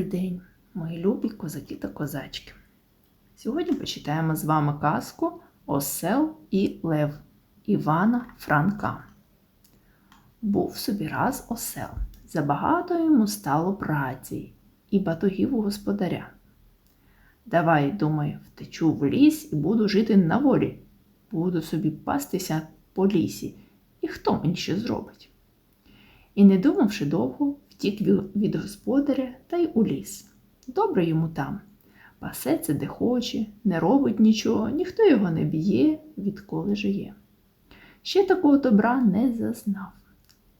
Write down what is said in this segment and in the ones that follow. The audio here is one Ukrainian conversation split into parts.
Добрий день, мої любі козаки та козачки. Сьогодні почитаємо з вами казку Осел і Лев Івана Франка. Був собі раз осел. Забагато йому стало праці і батогів у господаря. Давай, думаю, втечу в ліс і буду жити на волі. Буду собі пастися по лісі, і хто мені що зробить? І не думавши довго, втік від господаря та й у ліс. Добре йому там. Пасеться де хоче, не робить нічого, ніхто його не б'є, відколи жиє. Ще такого добра не зазнав.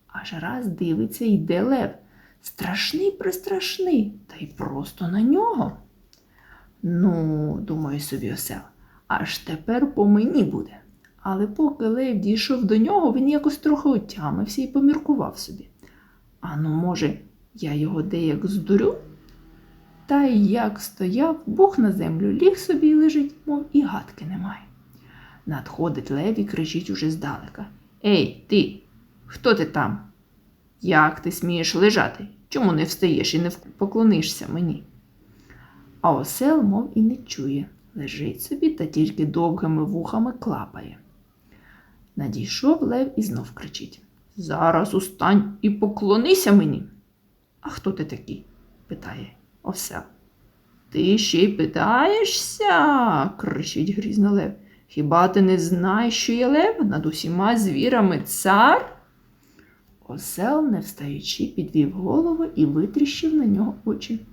Аж раз дивиться, йде лев. Страшний пристрашний, та й просто на нього. Ну, думає собі осел, аж тепер по мені буде. Але поки лев дійшов до нього, він якось трохи отямився і поміркував собі. А ну, може, я його деяк здурю? Та й як стояв, Бог на землю ліг собі і лежить, мов і гадки немає. Надходить лев і кричить уже здалека. Ей, ти, хто ти там? Як ти смієш лежати? Чому не встаєш і не поклонишся мені? А осел, мов і не чує, лежить собі та тільки довгими вухами клапає. Надійшов лев і знов кричить. Зараз устань і поклонися мені. А хто ти такий? питає осел. Ти ще й питаєшся? кричить грізно лев. Хіба ти не знаєш, що є лев над усіма звірами цар? Осел, не встаючи, підвів голову і витріщив на нього очі.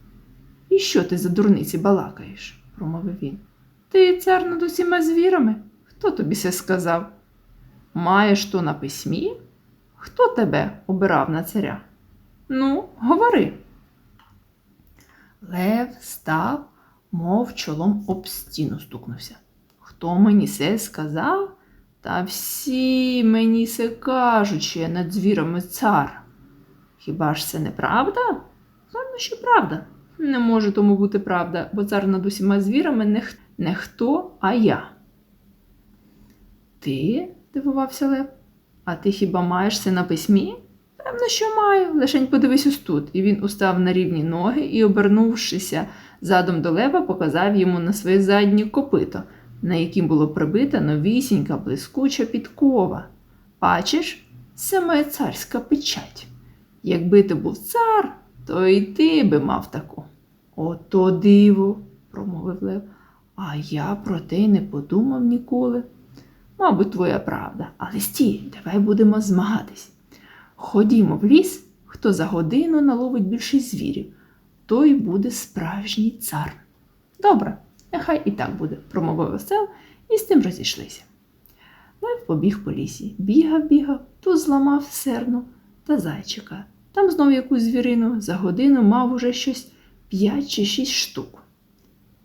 І що ти за дурниці балакаєш? промовив він. Ти цар над усіма звірами? Хто тобі це сказав? Маєш то на письмі? Хто тебе обирав на царя? Ну, говори. Лев став, мов чолом об стіну стукнувся. Хто мені це сказав? Та всі мені це я над звірами цар. Хіба ж це не правда? Певно, що правда. Не може тому бути правда, бо цар над усіма звірами не, х- не хто, а я. Ти? дивувався Лев. А ти хіба маєш це на письмі? Певно, що маю. Лишень подивись ось тут. І він устав на рівні ноги і, обернувшися задом до лева, показав йому на своє заднє копито, на яким було прибита новісінька блискуча підкова. Бачиш, це моя царська печать. Якби ти був цар, то і ти би мав таку. Ото диво, промовив Лев. А я про те й не подумав ніколи. Мабуть, твоя правда, але стій, давай будемо змагатись. Ходімо в ліс, хто за годину наловить більше звірів, той буде справжній цар. Добре, нехай і так буде, промовив осел, і з тим розійшлися. Лев побіг по лісі, бігав, бігав, тут зламав серну та зайчика. Там знов якусь звірину, за годину мав уже щось п'ять чи шість штук.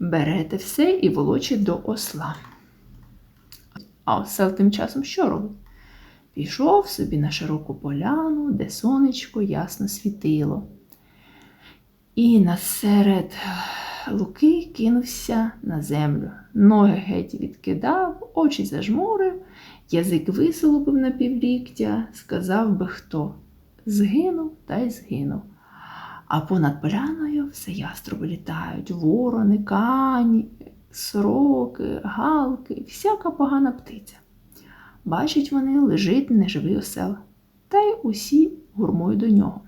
Берете все і волочить до осла. А осел тим часом що робить? Пішов собі на широку поляну, де сонечко ясно світило. І насеред луки кинувся на землю. Ноги геть відкидав, очі зажмурив, язик висолопив на півліктя, сказав би хто. Згинув та й згинув. А понад поляною все яструби літають, ворони, кані, сороки, галки, всяка погана птиця. Бачать вони, лежить неживий осел, та й усі гурмою до нього.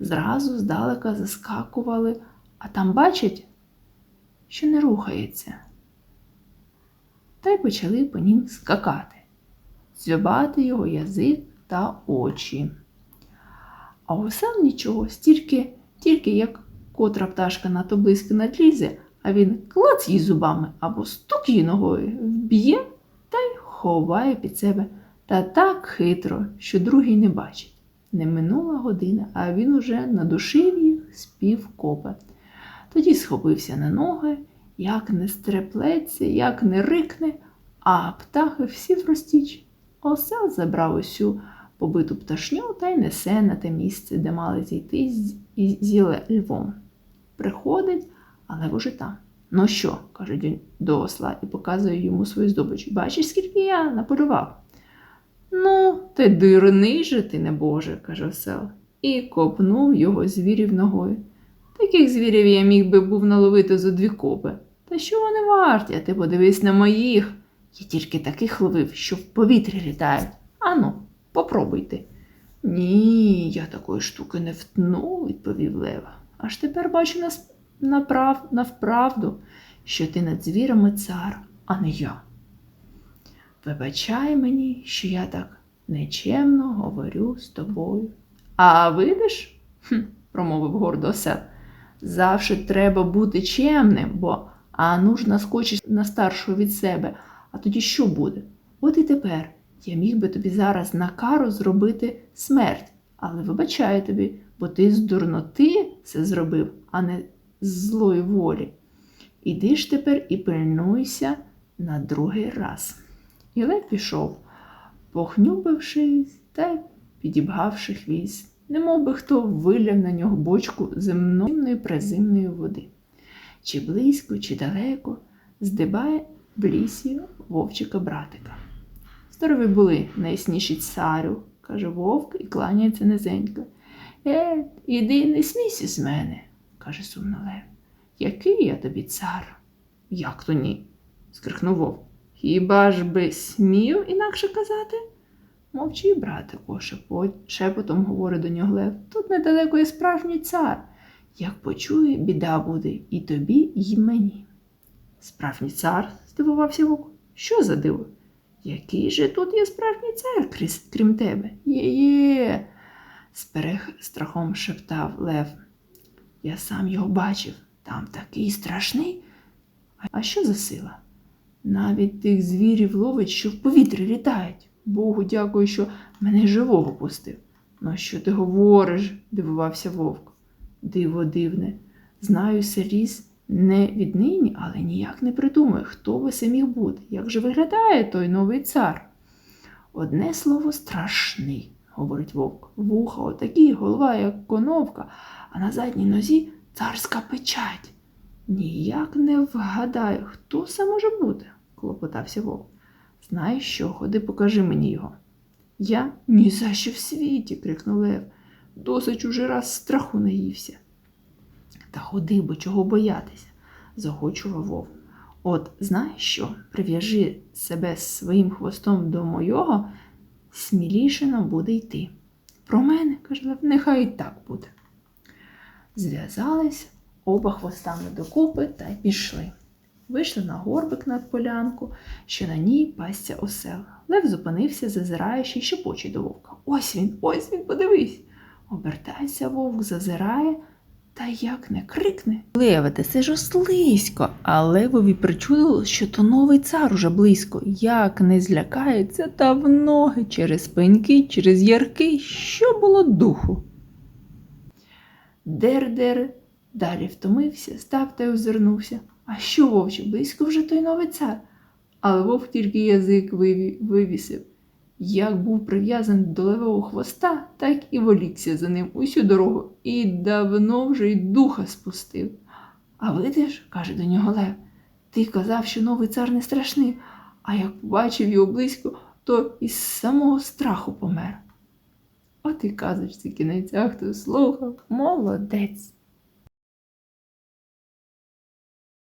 Зразу здалека заскакували, а там бачать, що не рухається. Та й почали по нім скакати, дзьобати його язик та очі. А осел нічого, стільки, тільки як котра пташка надто близько надлізе, а він клац її зубами або стук її ногою, вб'є та й ховає під себе та так хитро, що другий не бачить. Не минула година, а він уже надушив їх з півкопа. Тоді схопився на ноги, як не стреплеться, як не рикне, а птахи всі вростіч. Осел забрав усю побиту пташню та й несе на те місце, де мали зійти з- зі ле- львом. Приходить, але вже там. Ну що, каже він до осла і показує йому свою здобич. Бачиш, скільки я наполював? Ну, ти дурний же ти, небоже, каже осел, і копнув його звірів ногою. Таких звірів я міг би був наловити за дві копи. Та що вони варті, а ти подивись на моїх. Я тільки таких ловив, що в повітрі літають. Ану, попробуйте. Ні, я такої штуки не втну, відповів Лева. Аж тепер бачу нас направ... навправду, що ти над звірами цар, а не я. Вибачай мені, що я так нечемно говорю з тобою. А видиш, промовив гордо осел, завжди треба бути чемним, бо а ну ж наскочиш на старшого від себе, а тоді що буде? От і тепер я міг би тобі зараз на кару зробити смерть, але вибачаю тобі, бо ти з дурноти це зробив, а не з злої волі. Іди ж тепер і пильнуйся на другий раз. І Лев пішов, похнюпившись та підібгавши хвіст, немов би хто виляв на нього бочку земної приземної води. Чи близько, чи далеко, здибає в лісі вовчика братика. Здорові були найясніші царю, каже вовк і кланяється низенько. Е, іди не смійся з мене, каже сумно Лев. Який я тобі цар? Як то ні? скрикнув вовк. Хіба ж би смів інакше казати? Мовчи, братику, шепот, шепотом говорить до нього Лев. Тут недалеко є справжній цар. Як почує, біда буде і тобі, і мені. Справжній цар? здивувався вовк. Що за диво? Який же тут є справжній цар, крім тебе? Є-є, з перестрахом шептав Лев. Я сам його бачив. Там такий страшний. А що за сила? Навіть тих звірів ловить, що в повітрі літають. Богу дякую, що мене живого пустив. Ну, що ти говориш? дивувався вовк. Диво дивне. Знаю селіс не віднині, але ніяк не придумаю, хто би це міг бути. Як же виглядає той новий цар? Одне слово страшний, говорить вовк. Вуха отакі, голова, як коновка, а на задній нозі царська печать. Ніяк не вгадаю, хто це може бути, клопотався вовк. Знаєш що, ходи, покажи мені його. Я ні за що в світі, крикнув Лев. Досить уже раз страху наївся. Та ходи, бо чого боятися, загочував вовк. От знаєш що, прив'яжи себе своїм хвостом до мойого, сміліше нам буде йти. Про мене, каже Лев, нехай і так буде. Зв'язались оба хвостами докупи та й пішли. Вийшли на горбик над полянку, що на ній пасться осел. Лев зупинився, зазираючи і шепоче до вовка. Ось він, ось він, подивись. Обертається вовк, зазирає, та як не крикне. Леве, це ж ослисько. А левові причудило, що то новий цар уже близько. Як не злякається, та в ноги через пеньки, через ярки, що було духу. Дер-дер далі втомився, став та й озирнувся. А що, вовче, близько вже той новий цар? Але вовк тільки язик вивісив. Як був прив'язаний до левого хвоста, так і волікся за ним усю дорогу і давно вже й духа спустив. А видиш, каже до нього Лев, ти казав, що новий цар не страшний, а як побачив його близько, то із самого страху помер. От і казочці кінець, а хто слухав, молодець.